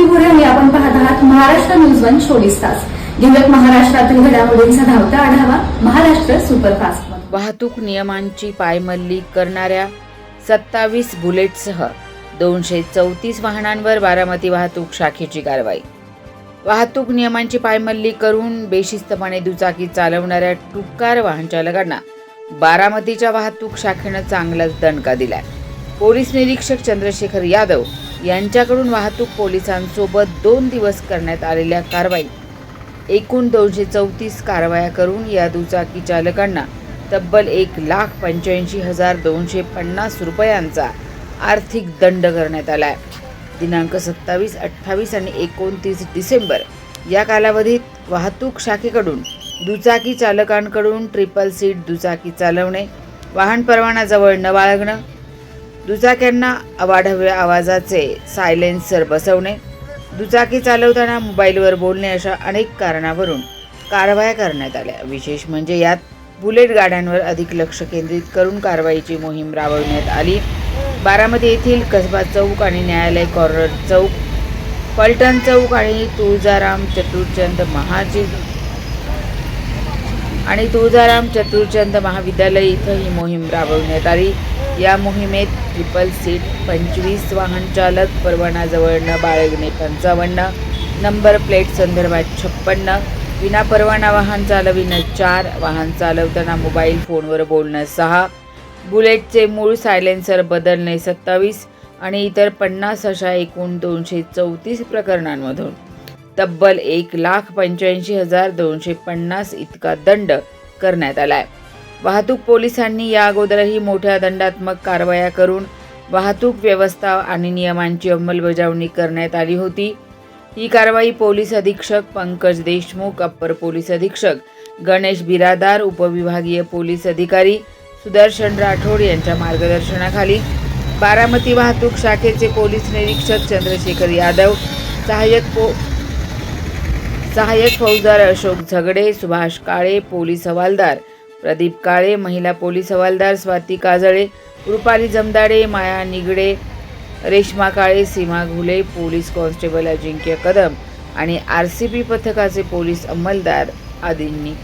श्रुती भोरे आणि आपण पाहत आहात महाराष्ट्र न्यूज वन चोवीस तास. घेऊयात महाराष्ट्रातील घडामोडींचा धावता आढावा महाराष्ट्र सुपरफास्ट वाहतूक नियमांची पायमल्ली करणाऱ्या सत्तावीस बुलेटसह दोनशे चौतीस वाहनांवर बारामती वाहतूक शाखेची कारवाई. वाहतूक नियमांची पायमल्ली करून बेशिस्तपणे दुचाकी चालवणाऱ्या टुकार वाहन चालकांना बारामतीच्या वाहतूक शाखेनं चांगलाच दणका दिलाय. पोलीस निरीक्षक चंद्रशेखर यादव यांच्याकडून वाहतूक पोलिसांसोबत दोन दिवस करण्यात आलेल्या कारवाईत एकूण दोनशे चौतीस कारवाया करून या दुचाकी चालकांना तब्बल एक लाख पंच्याऐंशी हजार दोनशे पन्नास रुपयांचा आर्थिक दंड करण्यात आला आहे दिनांक सत्तावीस अठ्ठावीस आणि एकोणतीस डिसेंबर या कालावधीत वाहतूक शाखेकडून दुचाकी चालकांकडून ट्रिपल सीट दुचाकी चालवणे वाहन परवाना जवळ न बाळगणं दुचाक्यांना अवाढव्य आवाजाचे सायलेन्सर बसवणे दुचाकी चालवताना मोबाईलवर बोलणे अशा अनेक कारणावरून कारवाया करण्यात आल्या. विशेष म्हणजे यात बुलेट गाड्यांवर अधिक लक्ष केंद्रित करून कारवाईची मोहीम राबवण्यात आली. बारामती येथील कसबा चौक आणि न्यायालय कॉर्नर चौक पलटण चौक आणि तुळजाराम चतुर्चंद महाजी आणि तुळजाराम चतुर्चंद महाविद्यालय इथं ही मोहीम राबवण्यात आली. या मोहिमेत ट्रिपल सीट पंचवीस वाहन चालक परवाना न बाळगणे पंचावन्न नंबर प्लेट संदर्भात छप्पन्न विना परवाना वाहन चालविणं चार वाहन चालवताना मोबाईल फोनवर बोलणं सहा बुलेटचे मूळ सायलेन्सर बदलणे सत्तावीस आणि इतर पन्नास अशा एकूण दोनशे चौतीस प्रकरणांमधून. तब्बल एक लाख पंच्याऐंशी हजार दोनशे पन्नास इतका दंड करण्यात आलाय. वाहतूक पोलिसांनी या अगोदरही मोठ्या दंडात्मक कारवाया करून वाहतूक व्यवस्था आणि नियमांची अंमलबजावणी करण्यात आली होती. ही कारवाई पोलीस अधीक्षक पंकज देशमुख अप्पर पोलीस अधीक्षक गणेश बिरादार उपविभागीय पोलीस अधिकारी सुदर्शन राठोड यांच्या मार्गदर्शनाखाली. बारामती वाहतूक शाखेचे पोलीस निरीक्षक चंद्रशेखर यादव सहाय्यक पो सहाय्यक फौजदार अशोक झगडे सुभाष काळे पोलीस हवालदार. प्रदीप काळे महिला पोलीस हवालदार स्वाती काजळे रुपाली जमदाडे माया निगडे रेश्मा काळे सीमा घुले पोलीस कॉन्स्टेबल अजिंक्य कदम आणि आर सी पी पथकाचे पोलीस अंमलदार आदींनी